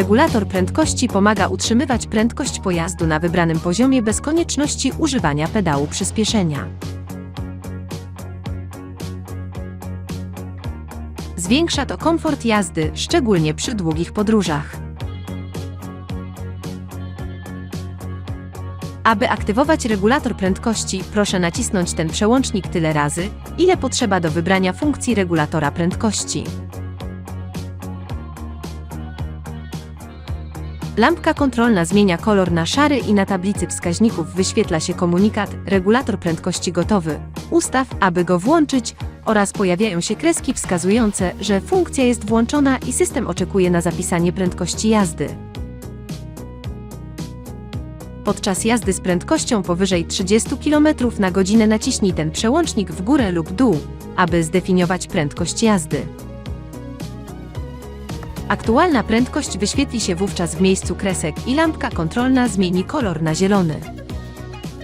Regulator prędkości pomaga utrzymywać prędkość pojazdu na wybranym poziomie bez konieczności używania pedału przyspieszenia. Zwiększa to komfort jazdy, szczególnie przy długich podróżach. Aby aktywować regulator prędkości, proszę nacisnąć ten przełącznik tyle razy, ile potrzeba do wybrania funkcji regulatora prędkości. Lampka kontrolna zmienia kolor na szary i na tablicy wskaźników wyświetla się komunikat regulator prędkości gotowy. Ustaw, aby go włączyć oraz pojawiają się kreski wskazujące, że funkcja jest włączona i system oczekuje na zapisanie prędkości jazdy. Podczas jazdy z prędkością powyżej 30 km na godzinę naciśnij ten przełącznik w górę lub dół, aby zdefiniować prędkość jazdy. Aktualna prędkość wyświetli się wówczas w miejscu kresek i lampka kontrolna zmieni kolor na zielony.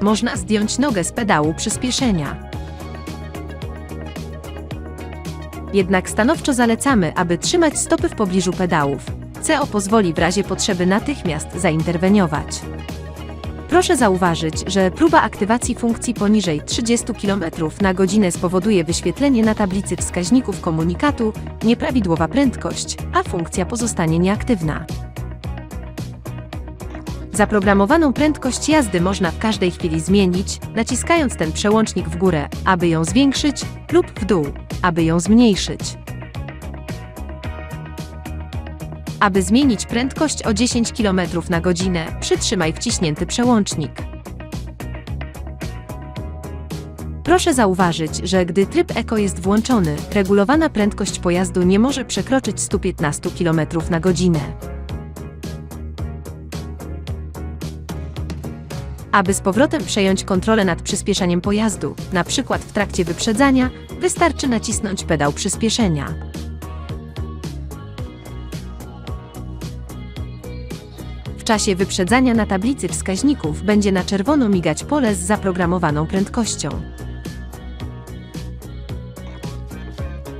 Można zdjąć nogę z pedału przyspieszenia. Jednak stanowczo zalecamy, aby trzymać stopy w pobliżu pedałów. CO pozwoli w razie potrzeby natychmiast zainterweniować. Proszę zauważyć, że próba aktywacji funkcji poniżej 30 km na godzinę spowoduje wyświetlenie na tablicy wskaźników komunikatu nieprawidłowa prędkość, a funkcja pozostanie nieaktywna. Zaprogramowaną prędkość jazdy można w każdej chwili zmienić, naciskając ten przełącznik w górę, aby ją zwiększyć, lub w dół, aby ją zmniejszyć. Aby zmienić prędkość o 10 km na godzinę, przytrzymaj wciśnięty przełącznik. Proszę zauważyć, że gdy tryb Eco jest włączony, regulowana prędkość pojazdu nie może przekroczyć 115 km na godzinę. Aby z powrotem przejąć kontrolę nad przyspieszaniem pojazdu, przykład w trakcie wyprzedzania, wystarczy nacisnąć pedał przyspieszenia. Czasie wyprzedzania na tablicy wskaźników będzie na czerwono migać pole z zaprogramowaną prędkością.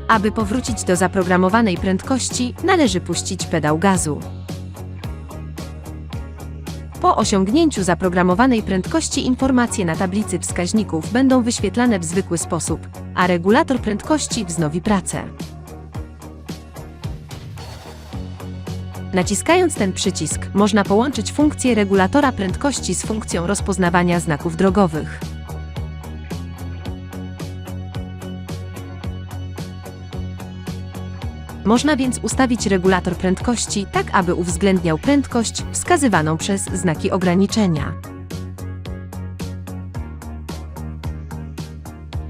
Aby powrócić do zaprogramowanej prędkości, należy puścić pedał gazu. Po osiągnięciu zaprogramowanej prędkości informacje na tablicy wskaźników będą wyświetlane w zwykły sposób, a regulator prędkości wznowi pracę. Naciskając ten przycisk, można połączyć funkcję regulatora prędkości z funkcją rozpoznawania znaków drogowych. Można więc ustawić regulator prędkości tak, aby uwzględniał prędkość wskazywaną przez znaki ograniczenia.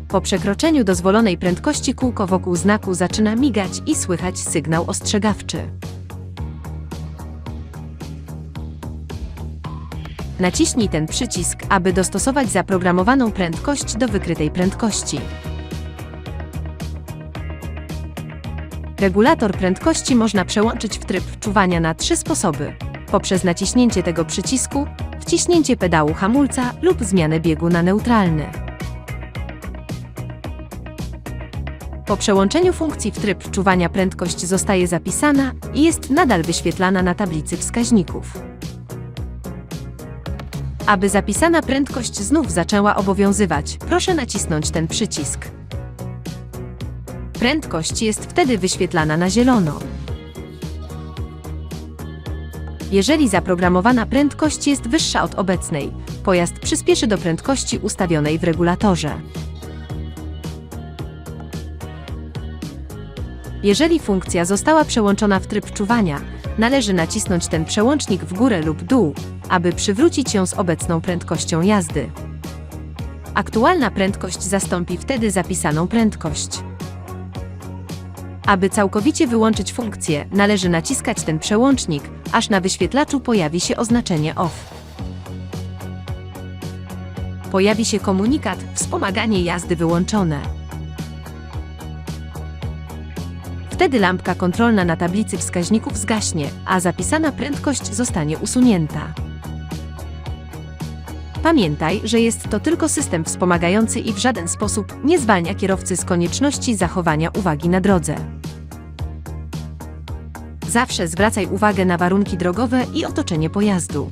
Po przekroczeniu dozwolonej prędkości kółko wokół znaku zaczyna migać i słychać sygnał ostrzegawczy. Naciśnij ten przycisk, aby dostosować zaprogramowaną prędkość do wykrytej prędkości. Regulator prędkości można przełączyć w tryb czuwania na trzy sposoby: poprzez naciśnięcie tego przycisku, wciśnięcie pedału hamulca lub zmianę biegu na neutralny. Po przełączeniu funkcji w tryb czuwania prędkość zostaje zapisana i jest nadal wyświetlana na tablicy wskaźników. Aby zapisana prędkość znów zaczęła obowiązywać, proszę nacisnąć ten przycisk. Prędkość jest wtedy wyświetlana na zielono. Jeżeli zaprogramowana prędkość jest wyższa od obecnej, pojazd przyspieszy do prędkości ustawionej w regulatorze. Jeżeli funkcja została przełączona w tryb czuwania, należy nacisnąć ten przełącznik w górę lub dół, aby przywrócić ją z obecną prędkością jazdy. Aktualna prędkość zastąpi wtedy zapisaną prędkość. Aby całkowicie wyłączyć funkcję, należy naciskać ten przełącznik, aż na wyświetlaczu pojawi się oznaczenie OFF. Pojawi się komunikat Wspomaganie jazdy wyłączone. Wtedy lampka kontrolna na tablicy wskaźników zgaśnie, a zapisana prędkość zostanie usunięta. Pamiętaj, że jest to tylko system wspomagający i w żaden sposób nie zwalnia kierowcy z konieczności zachowania uwagi na drodze. Zawsze zwracaj uwagę na warunki drogowe i otoczenie pojazdu.